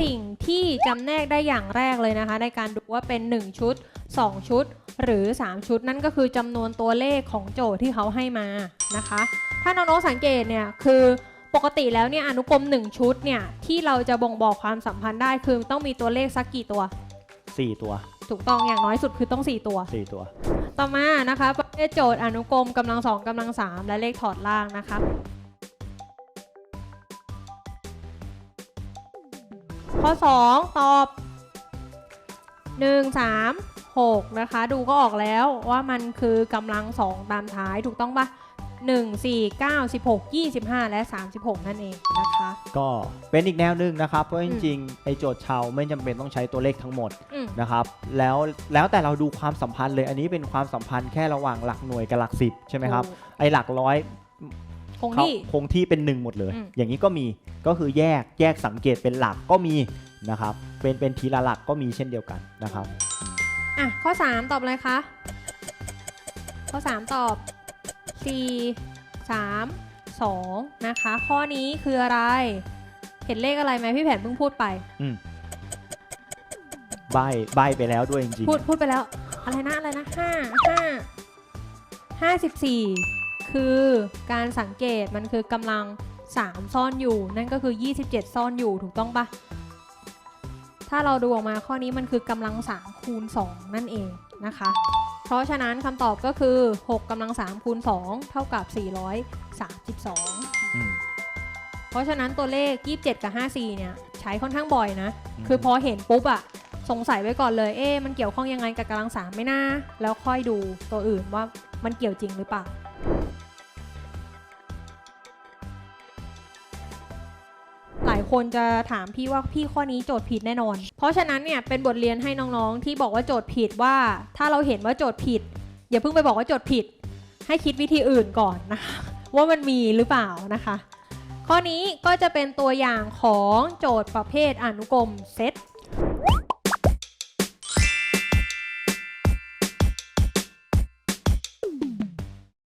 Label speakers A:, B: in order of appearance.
A: สิ่งที่จำแนกได้อย่างแรกเลยนะคะ ในการดูว่าเป็น 1 ชุด 2 ชุด หรือ 3 ชุด นั่นก็คือจำนวนตัวเลขของโจทย์ที่เขาให้มานะคะ ถ้าน้องๆสังเกตเนี่ยคือปกติแล้วเนี่ยอนุกรม 1 ชุดเนี่ยที่เราจะบ่งบอกความสัมพันธ์ได้คือต้องมีตัวเลขสักกี่ตัว
B: สี่ตัว
A: ถูกต้องอย่างน้อยสุดคือต้อง 4 ตัว
B: สี่ตัว
A: ต่อมานะคะประเภทโจทย์อนุกรมกำลังสองกำลังสามและเลขถอดล่างนะคะ ข้อ 2 ตอบ 1 3 6 นะคะ ดูก็ออกแล้วว่ามันคือกำลังสองตามท้ายถูกต้องปะ1 4 9 16 25 และ 36 นั่นเองนะคะ
B: ก็เป็นอีกแนวหนึ่งนะครับ เพราะ
A: อื
B: จ
A: ม
B: ริงๆ ไอโจทย์ชาวไม่จำเป็นต้องใช้ตัวเลขทั้งหมด
A: อืม
B: นะครับ แล้วแล้วแต่เราดูความสัมพันธ์เลย อันนี้เป็นความสัมพันธ์แค่ระหว่างหลักหน่วยกับหลักสิบใช่ไหมครับไอหลักร้อย
A: คง
B: เขา
A: ที่
B: คงที่เป็นหนึ่งหมดเลย
A: อืม
B: อย่างนี้ก็มีก็คือแยกแยกสังเกตเป็นหลักก็มีนะครับ เป็นเป็นทีละหลักก็มีเช่นเดียวกันนะครับ
A: อะข้อ 3 ตอบอะไรคะ ข้อ 3 ตอบ 4 3 2 นะคะ ข้อนี้คืออะไร เห็นเลขอะไรไหมพี่แผนเพิ่งพูดไป
B: อืมใบใบไปแล้วด้วยจริง
A: พูดพูดไปแล้ว อะไรนะอะไรนะห้าห้าห้าสิบสี่ คือการสังเกตมันคือกำลัง 3 ซ่อนอยู่ นั่นก็คือ 27 ซ่อนอยู่ถูกต้องปะถ้าเราดูออกมาข้อนี้มันคือกำลัง 3 คูณ 2 นั่นเองนะคะ เพราะฉะนั้นคำตอบก็คือ 6กำลัง 3 คูณ 2 เท่ากับ 432
B: ๆอืม
A: เพราะฉะนั้นตัวเลข 27 กับ 54 เนี่ย ใช้ค่อนข้างบ่อยนะ
B: อืม
A: คือพอเห็นปุ๊บอะสงสัยไว้ก่อนเลย เอ๊ะมันเกี่ยวข้องยังไงกับกำลังสามไม่น่า แล้วค่อยดูตัวอื่นว่ามันเกี่ยวจริงหรือเปล่าายคนจะถามพี่ว่าพี่ข้อนี้โจทย์ผิดแน่นอน เพราะฉะนั้นเนี่ยเป็นบทเรียนให้น้องๆ ที่บอกว่าโจทย์ผิดว่า ถ้าเราเห็นว่าโจทย์ผิด อย่าเพิ่งไปบอกว่าโจทย์ผิด ให้คิดวิธีอื่นก่อนนะคะว่ามันมีหรือเปล่านะคะ ข้อนี้ก็จะเป็นตัวอย่างของโจทย์ประเภทอนุกรมเซต